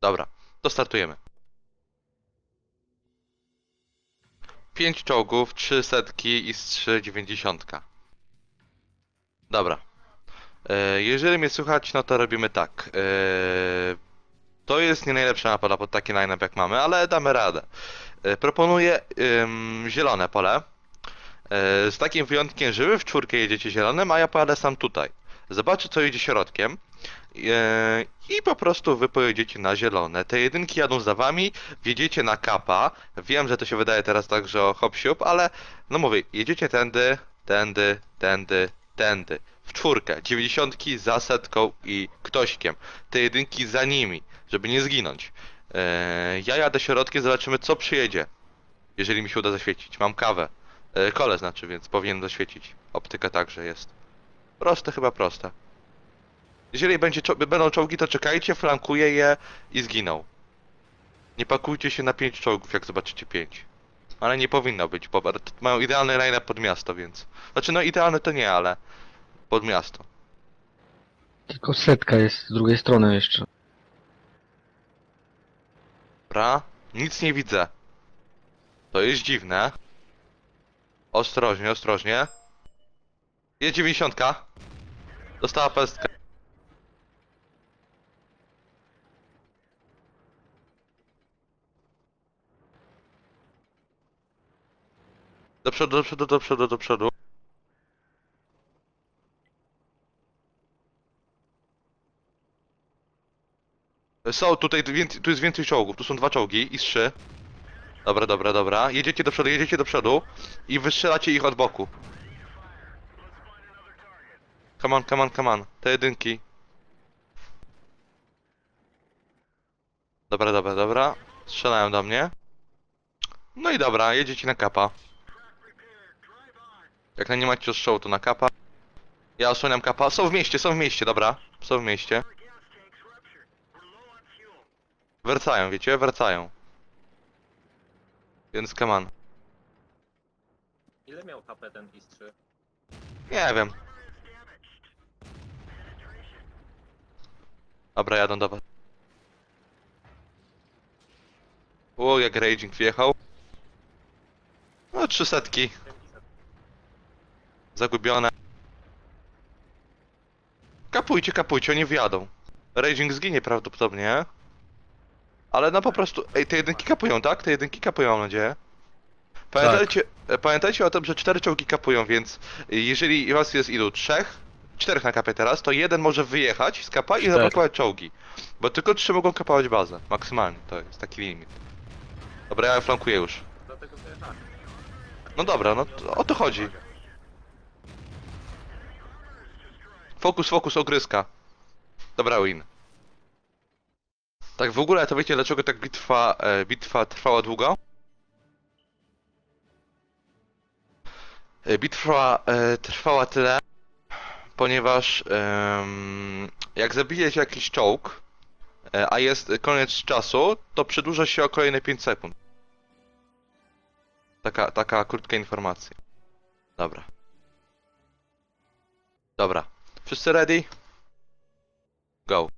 Dobra, to startujemy. Pięć czołgów, trzy setki i z trzy dziewięćdziesiątka. Dobra. E, jeżeli mnie słychać, no to robimy tak. E, to jest nie najlepsza mapa pod taki line-up jak mamy, ale damy radę. E, proponuję zielone pole. Z takim wyjątkiem, że wy w czwórkę jedziecie zielonym, a ja pojadę sam tutaj. Zobaczę co jedzie środkiem. E, I po prostu wy pojedziecie na zielone. Te jedynki jadą za wami, wjedziecie na kapa. Wiem, że to się wydaje teraz tak, że o hop siup, ale no mówię, jedziecie tędy, tędy, tędy, tędy. W czwórkę, dziewięćdziesiątki za setką i ktośkiem. Te jedynki za nimi, żeby nie zginąć. E, ja jadę środkiem, zobaczymy co przyjedzie. Jeżeli mi się uda zaświecić. Mam kawę. E, kole znaczy, więc powinien zaświecić. Optyka także jest. Proste, chyba proste. Jeżeli będzie, będą czołgi, to czekajcie, flankuję je i zginą. Nie pakujcie się na 5 czołgów, jak zobaczycie 5. Ale nie powinno być, bo mają idealny line pod miasto, więc... Znaczy, no idealny to nie, ale... Pod miasto. Tylko setka jest z drugiej strony jeszcze. Dobra, nic nie widzę. To jest dziwne. Ostrożnie, ostrożnie. Jest 90. Dostała pestkę. Do przodu, do przodu, do przodu, do przodu. Są tutaj, tu jest więcej czołgów, tu są dwa czołgi i trzy. Dobra, dobra, dobra. Jedziecie do przodu, jedziecie do przodu i wystrzelacie ich od boku. Come on, come on, come on. Te jedynki. Dobra, dobra, dobra. Strzelają do mnie. No i dobra, jedziecie na kapa. Jak na nie macie ostrzału, to na kapa. Ja osłaniam kapa. Są w mieście, są w mieście, dobra. Są w mieście. Wracają, wiecie? Wracają. Więc come on. Ile miał HP ten IS-3? Nie wiem. Dobra, jadą do was. O, jak Raging wjechał. No, trzy setki. Zagubione. Kapujcie, kapujcie, oni wjadą. Raging zginie prawdopodobnie. Ale no po prostu... Ej, te jedynki kapują, tak? Te jedynki kapują, mam nadzieję. Pamiętajcie, e, pamiętajcie o tym, że cztery czołgi kapują, więc jeżeli was jest ilu? Trzech? Czterech na kapie teraz, to jeden może wyjechać z kapa i Cztery. zablokować czołgi. Bo tylko trzy mogą kapować bazę. Maksymalnie, to jest taki limit. Dobra, ja flankuję już. Dlatego wyjechałem. No dobra, no to, o to chodzi. Fokus, fokus, ogryska. Dobra, win. Tak w ogóle, to wiecie dlaczego tak bitwa, e, bitwa trwała długo? E, Bitwa e, trwała tyle, ponieważ em, jak zabijecie jakiś czołg, e, a jest koniec czasu, to przedłuża się o kolejne 5 sekund. Taka, taka krótka informacja. Dobra. Dobra. Wszyscy ready? Go.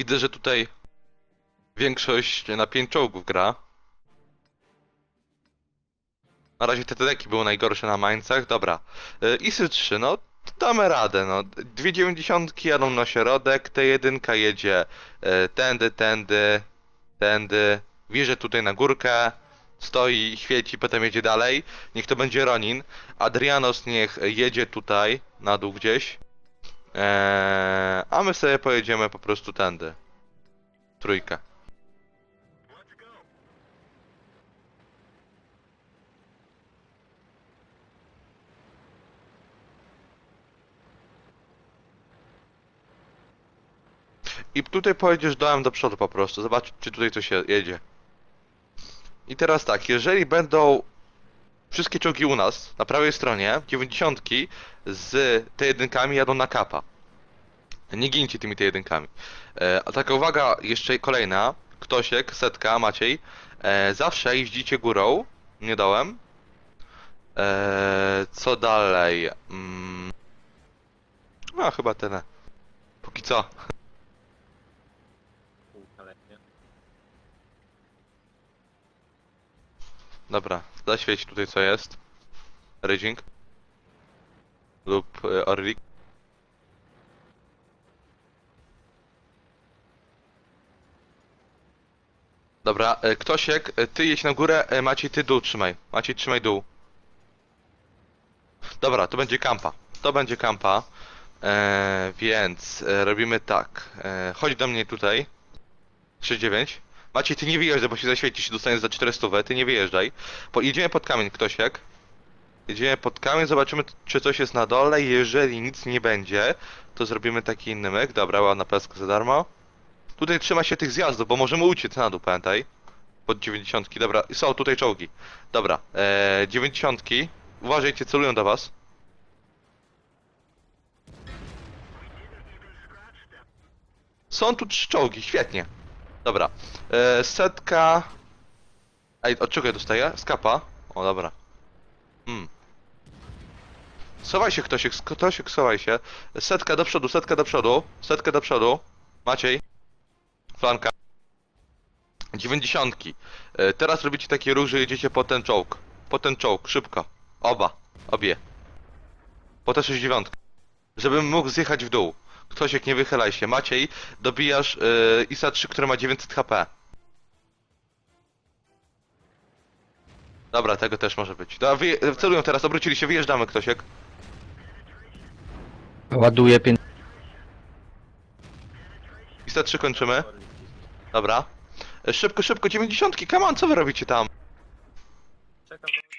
Widzę, że tutaj większość na pięć czołgów gra. Na razie te deki były najgorsze na Maincach, dobra. Y, ISY 3, no damy radę, no. Dwie dziewięćdziesiątki jadą na środek, te jedynka jedzie y, tędy, tędy, tędy, wjeżdża tutaj na górkę, stoi, świeci, potem jedzie dalej. Niech to będzie Ronin. Adrianos niech jedzie tutaj, na dół gdzieś. Eee, a my sobie pojedziemy po prostu tędy. Trójkę. I tutaj pojedziesz dołem do przodu po prostu. Zobacz, czy tutaj coś je- jedzie. I teraz tak, jeżeli będą wszystkie czołgi u nas, na prawej stronie, 90 z te jedynkami jadą na kapa. Nie gincie tymi te jedynkami. E, a taka uwaga, jeszcze kolejna. Ktosiek, setka, Maciej. E, zawsze jeździcie górą, nie dołem. E, co dalej? Mm. No, chyba tyle. Póki co. Dobra, zaświeć tutaj co jest. Raging. Lub e, Orlik. Dobra, e, Ktosiek, e, ty jedź na górę, e, Maciej ty dół trzymaj. Maciej trzymaj dół. Dobra, to będzie kampa. To będzie kampa. Więc e, robimy tak. E, chodź do mnie tutaj. 3-9. Maciej, ty nie wyjeżdżaj, bo się zaświecisz, dostaniesz za 400, ty nie wyjeżdżaj. Po, jedziemy pod kamień, Ktosiek. Jedziemy pod kamień, zobaczymy czy coś jest na dole. Jeżeli nic nie będzie, to zrobimy taki inny myk. Dobra, ładna peska za darmo. Tutaj trzyma się tych zjazdów, bo możemy uciec na dół, pamiętaj. Pod 90. Dobra, są tutaj czołgi. Dobra, eee, 90. Uważajcie, celują do was. Są tu trzy czołgi, świetnie. Dobra. E, setka. Ej, od czego ja dostaję? Skapa? O, dobra. Hmm. Schowaj się ktoś, ktoś schowaj się. Setka do przodu, setka do przodu, setka do przodu. Maciej. Flanka. Dziewięćdziesiątki. E, teraz robicie taki ruch, że jedziecie po ten czołg. Po ten czołg, szybko. Oba. Obie. Po te 69. Żebym mógł zjechać w dół. Ktoś jak nie wychylaj się. Maciej, dobijasz yy, ISA 3, który ma 900 HP. Dobra, tego też może być. Wyje- celują teraz, obrócili się, wyjeżdżamy Ktosiek. Ładuję pię... ISA 3 kończymy. Dobra. Szybko, szybko, 90, come on, co wy robicie tam?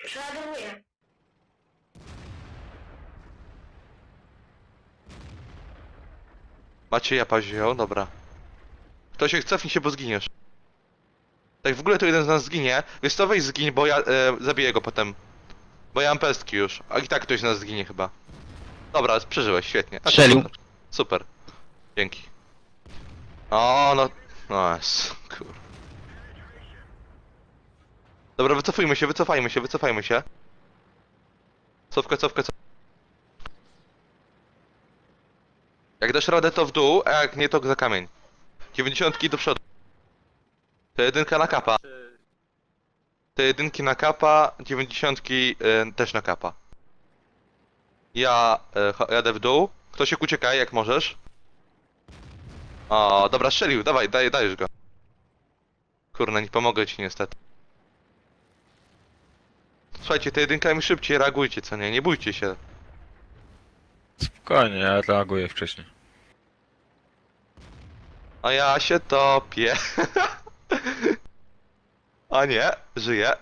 Przeładowuję. Macie ja wziął, dobra. Ktoś cofnij się, bo zginiesz. Tak w ogóle to jeden z nas zginie. Wiesz co, weź zgiń, bo ja e, zabiję go potem. Bo ja mam pestki już. A i tak ktoś z nas zginie chyba. Dobra, przeżyłeś, świetnie. A, Strzelił. Super. super. Dzięki. O, no... No, jest, kur... Dobra, wycofujmy się, wycofajmy się, wycofajmy się. Cofka, cofka, cofka. Jak dasz radę to w dół, a jak nie to za kamień. 90 do przodu. To jedynka na kapa. Te jedynki na kapa, 90 y, też na kapa. Ja y, jadę w dół. Ktoś uciekaj jak możesz. O, dobra, strzelił, dawaj, daj, dajesz go. Kurna, nie pomogę ci niestety. Słuchajcie, te jedynkami szybciej reagujcie, co nie? Nie bójcie się. Spokojnie, ja reaguję wcześniej. A ja się topię. A nie, żyję.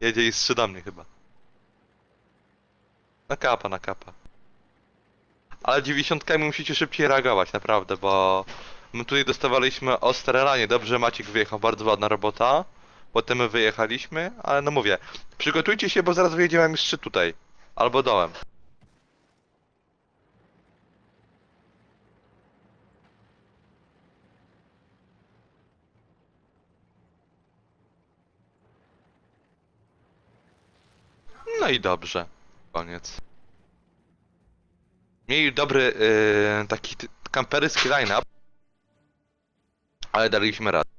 jedzie? I strze do mnie chyba. Na kapa, na kapa. Ale dziewięćdziesiątkami musicie szybciej reagować, naprawdę, bo my tutaj dostawaliśmy ostre ranie. Dobrze Maciek wyjechał, bardzo ładna robota. Potem my wyjechaliśmy, ale no mówię, przygotujcie się, bo zaraz wyjedziemy jeszcze tutaj. Albo dołem. No i dobrze. Koniec. Mieli dobry yy, taki kamperyski line-up. Ale daliśmy radę.